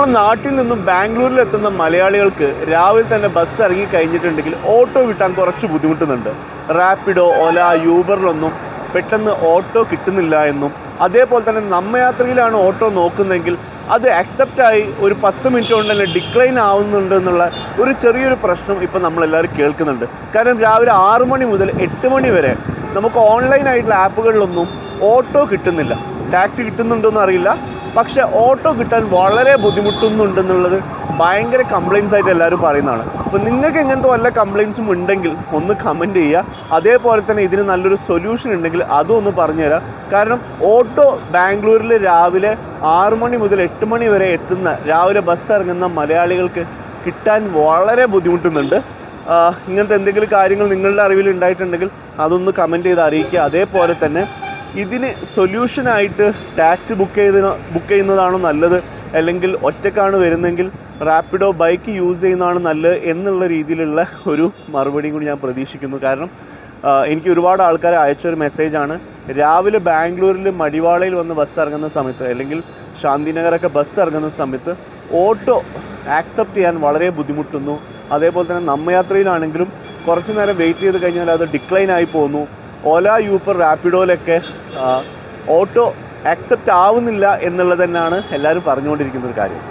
നമ്മുടെ നാട്ടിൽ നിന്നും ബാംഗ്ലൂരിൽ എത്തുന്ന മലയാളികൾക്ക് രാവിലെ തന്നെ ബസ് ഇറങ്ങി കഴിഞ്ഞിട്ടുണ്ടെങ്കിൽ ഓട്ടോ കിട്ടാൻ കുറച്ച് ബുദ്ധിമുട്ടുന്നുണ്ട്. റാപ്പിഡോ ഒല യൂബറിലൊന്നും പെട്ടെന്ന് ഓട്ടോ കിട്ടുന്നില്ല എന്നും. അതേപോലെ തന്നെ നമ്മ യാത്രയിലാണ് ഓട്ടോ നോക്കുന്നതെങ്കിൽ അത് അക്സെപ്റ്റ് ആയി ഒരു പത്ത് മിനിറ്റ് കൊണ്ട് തന്നെ ഡിക്ലൈൻ ആവുന്നുണ്ട് എന്നുള്ള ഒരു ചെറിയൊരു പ്രശ്നം ഇപ്പം നമ്മളെല്ലാവരും കേൾക്കുന്നുണ്ട്. കാരണം രാവിലെ ആറ് മണി മുതൽ എട്ട് മണി വരെ നമുക്ക് ഓൺലൈൻ ആയിട്ടുള്ള ആപ്പുകളിലൊന്നും ഓട്ടോ കിട്ടുന്നില്ല. ടാക്സി കിട്ടുന്നുണ്ടോ അറിയില്ല. പക്ഷേ ഓട്ടോ കിട്ടാൻ വളരെ ബുദ്ധിമുട്ടുന്നുണ്ടെന്നുള്ളത് ഭയങ്കര കംപ്ലയിൻസ് ആയിട്ട് എല്ലാവരും പറയുന്നതാണ്. അപ്പോൾ നിങ്ങൾക്ക് എങ്ങനത്തെ വല്ല കംപ്ലയിൻസും ഉണ്ടെങ്കിൽ ഒന്ന് കമന്റ് ചെയ്യുക. അതേപോലെ തന്നെ ഇതിന് നല്ലൊരു സൊല്യൂഷൻ ഉണ്ടെങ്കിൽ അതും ഒന്ന് പറഞ്ഞുതരാം കാരണം ഓട്ടോ ബാംഗ്ലൂരിൽ രാവിലെ ആറ് മണി മുതൽ എട്ട് മണി വരെ എത്തുന്ന രാവിലെ ബസ് ഇറങ്ങുന്ന മലയാളികൾക്ക് കിട്ടാൻ വളരെ ബുദ്ധിമുട്ടുന്നുണ്ട്. ഇങ്ങനത്തെ എന്തെങ്കിലും കാര്യങ്ങൾ നിങ്ങളുടെ അറിവിൽ ഉണ്ടായിട്ടുണ്ടെങ്കിൽ അതൊന്ന് കമന്റ് ചെയ്ത് അറിയിക്കുക. അതേപോലെ തന്നെ ഇതിന് സൊല്യൂഷനായിട്ട് ടാക്സി ബുക്ക് ചെയ്ത ബുക്ക് ചെയ്യുന്നതാണോ നല്ലത്? അല്ലെങ്കിൽ ഒറ്റക്കാണ് വരുന്നതെങ്കിൽ റാപ്പിഡോ ബൈക്ക് യൂസ് ചെയ്യുന്നതാണ് നല്ലത് എന്നുള്ള രീതിയിലുള്ള ഒരു മറുപടിയും കൂടി ഞാൻ പ്രതീക്ഷിക്കുന്നു. കാരണം എനിക്ക് ഒരുപാട് ആൾക്കാർ അയച്ചൊരു മെസ്സേജാണ് രാവിലെ ബാംഗ്ലൂരിൽ മടിവാളയിൽ വന്ന് ബസ് ഇറങ്ങുന്ന സമയത്ത് അല്ലെങ്കിൽ ശാന്തിനഗറൊക്കെ ബസ് ഇറങ്ങുന്ന സമയത്ത് ഓട്ടോ ആക്സെപ്റ്റ് ചെയ്യാൻ വളരെ ബുദ്ധിമുട്ടുന്നു. അതേപോലെ തന്നെ നമ്മയാത്രയിലാണെങ്കിലും കുറച്ച് നേരം വെയിറ്റ് ചെയ്ത് കഴിഞ്ഞാൽ അത് ഡിക്ലൈൻ ആയി പോകുന്നു. ഓല യൂപ്പർ റാപ്പിഡോയിലൊക്കെ ഓട്ടോ ആക്സെപ്റ്റ് ആവുന്നില്ല എന്നുള്ളത് തന്നെയാണ് എല്ലാവരും പറഞ്ഞുകൊണ്ടിരിക്കുന്ന ഒരു കാര്യം.